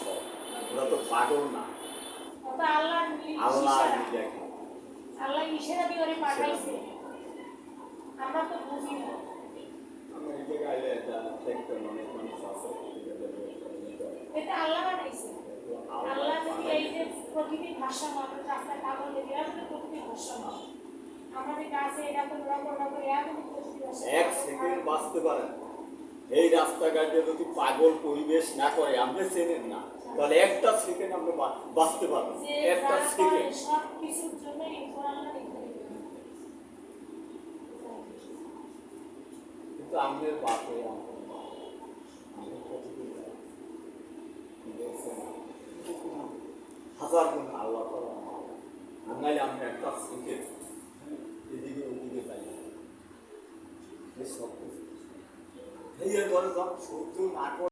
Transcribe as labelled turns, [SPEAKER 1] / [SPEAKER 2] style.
[SPEAKER 1] সব। ওরা তো পাগল না।
[SPEAKER 2] আল্লাহ
[SPEAKER 1] আল্লাহ
[SPEAKER 2] ইশারা।
[SPEAKER 1] দেখে।
[SPEAKER 2] আল্লাহ ইশারা দিয়ে ওরে পাঠাইছে। আমরা তো বুঝি না।
[SPEAKER 1] আমি এই জায়গায় এটা দেখতেন অনেক মানুষ আছে।
[SPEAKER 2] আল্লাহ বানাইছে। আল্লাহ যদি এই যে কাগজ আমাদের কাছে এরা তো রকম
[SPEAKER 1] এক সেকেন্ড বাঁচতে পারেন। এই রাস্তাঘাটে যদি পাগল পরিবেশ না করে আপনি চেনেন না। তাহলে একটা সেকেন্ড আপনি বাঁচতে পারবেন একটা সেকেন্ড কিন্তু আমাদের বাপে? হাজার গুণ আল্লাহ মা। আর একটা সেকেন্ড এদিকে ওদিকে এই সব কিছু এই এর পরে যখন সহ্য না করে